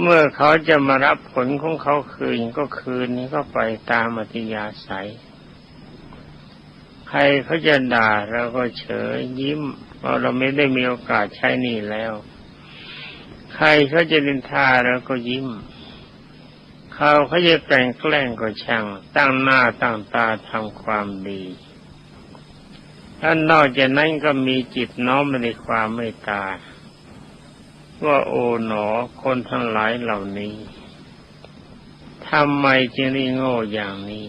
เมื่อเขาจะมารับผลของเขาคืนก็คืนนี้ก็ไปตามอัธยาศัย ใครเขาจะด่าเราก็เฉยยิ้มเพราะเราไม่ได้มีโอกาสใช้หนี่แล้ว ใครเขาจะดินทาเราก็ยิ้ม เขาเขาจะแต่งแกล้งก็ช่าง ตั้งหน้าตั้งตาทำความดีท่านนอกจากนั้นก็มีจิตน้อมในความเมตตา ว่าโอ๋หนอคนทั้งหลายเหล่านี้ทำไมจึงได้โง่อย่างนี้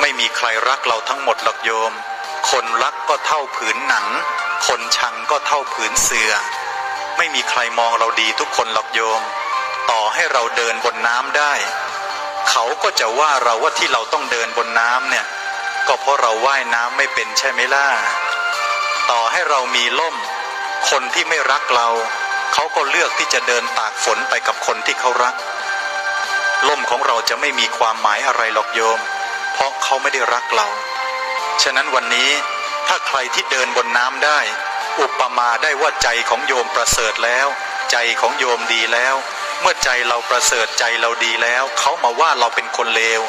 ไม่มีใครรักเราทั้งหมดหรอกโยม คนรักก็เท่าผืนหนัง คนชังก็เท่าผืนเสือ ไม่มีใครมองเราดีทุกคนหรอกโยม ต่อให้เราเดินบนน้ำได้ เขาก็จะว่าเราว่าที่เราต้องเดินบนน้ำเนี่ย ก็เพราะเราว่ายน้ำไม่เป็นใช่ไหมล่ะ ต่อให้เรามีล่ม คนที่ไม่รักเรา เขาก็เลือกที่จะเดินตากฝนไปกับคนที่เขารักล่มของเราจะไม่มีความหมายอะไรหรอกโยม เพราะเขาไม่ได้รักเรา ฉะนั้นวันนี้ถ้าใครที่เดินบนน้ำได้ อุปมาได้ว่าใจของโยมประเสริฐแล้ว ใจของโยมดีแล้ว เมื่อใจเราประเสริฐใจเราดีแล้ว เขามาว่าเราเป็นคนเลว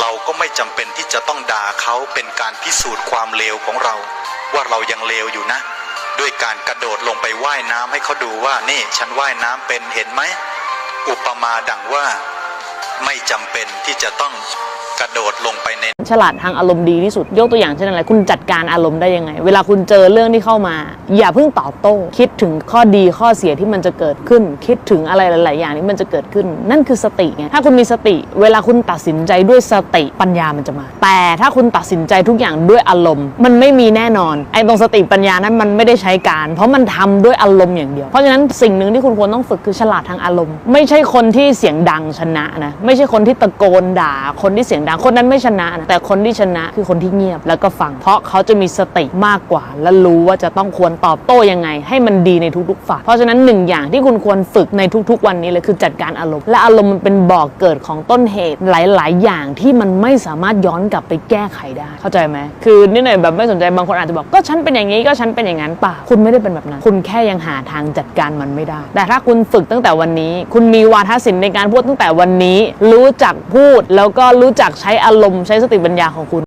เราก็ไม่จำเป็นที่จะต้องด่าเขาเป็นการพิสูจน์ความเลวของเรา ว่าเรายังเลวอยู่นะ ด้วยการกระโดดลงไปว่ายน้ำให้เขาดูว่านี่ฉันว่ายน้ำเป็นเห็นไหม อุปมาดังว่าไม่จำเป็นที่จะต้อง กระโดดลงไปในฉลาดทางอารมณ์ดีที่สุด ยกตัวอย่างเช่นอะไร คุณจัดการอารมณ์ได้ยังไง เวลาคุณเจอเรื่องที่เข้ามา อย่าเพิ่งตอบโต้ คิดถึงข้อดีข้อเสียที่มันจะเกิดขึ้น คิดถึงอะไรหลาย ๆ อย่างที่มันจะเกิดขึ้น นั่นคือสติไงถ้าคุณมีสติ เวลาคุณตัดสินใจด้วยสติปัญญามันจะมา แต่ถ้าคุณตัดสินใจทุกอย่างด้วยอารมณ์ มันไม่มีแน่นอนไอ้ตรงสติปัญญานั้นมันไม่ได้ใช้การ เพราะมันทำด้วยอารมณ์อย่างเดียวเพราะฉะนั้นสิ่งหนึ่งที่คุณควรต้องฝึกคือฉลาดทางอารมณ์ ไม่ใช่คนที่เสียงดังชนะนะไม่ใช่คนที่ตะโกนด่าคนที่เสียงดัง คนนั้นไม่ชนะนะแต่คนที่ชนะคือคนที่เงียบแล้วก็ฟัง เพราะเขาจะมีสติมากกว่า และรู้ว่าจะต้องควรตอบโต้ยังไง ให้มันดีในทุกๆฝ่ายเพราะฉะนั้นหนึ่งอย่างที่คุณควรฝึกในทุกๆ วันนี้เลยคือจัดการอารมณ์และอารมณ์มันเป็นบ่อกเกิดของต้นเหตุหลาย ๆ อย่างที่มันไม่สามารถย้อนกลับไปแก้ไขได้ เข้าใจไหมคือนี่หน่อยแบบไม่สนใจบางคนอาจจะบอกก็ฉันเป็นอย่างนี้ก็ฉันเป็นอย่างนั้นป่ะคุณไม่ได้เป็นแบบนั้น คุณแค่ยังหาทางจัดการมันไม่ได้ แต่ถ้าคุณฝึกตั้งแต่วันนี้ คุณมีวาทศิลป์ในการพูดตั้งแต่วันนี้ รู้จักพูดแล้วก็รู้จักใช้อารมณ์ใช้สติปัญญาของคุณ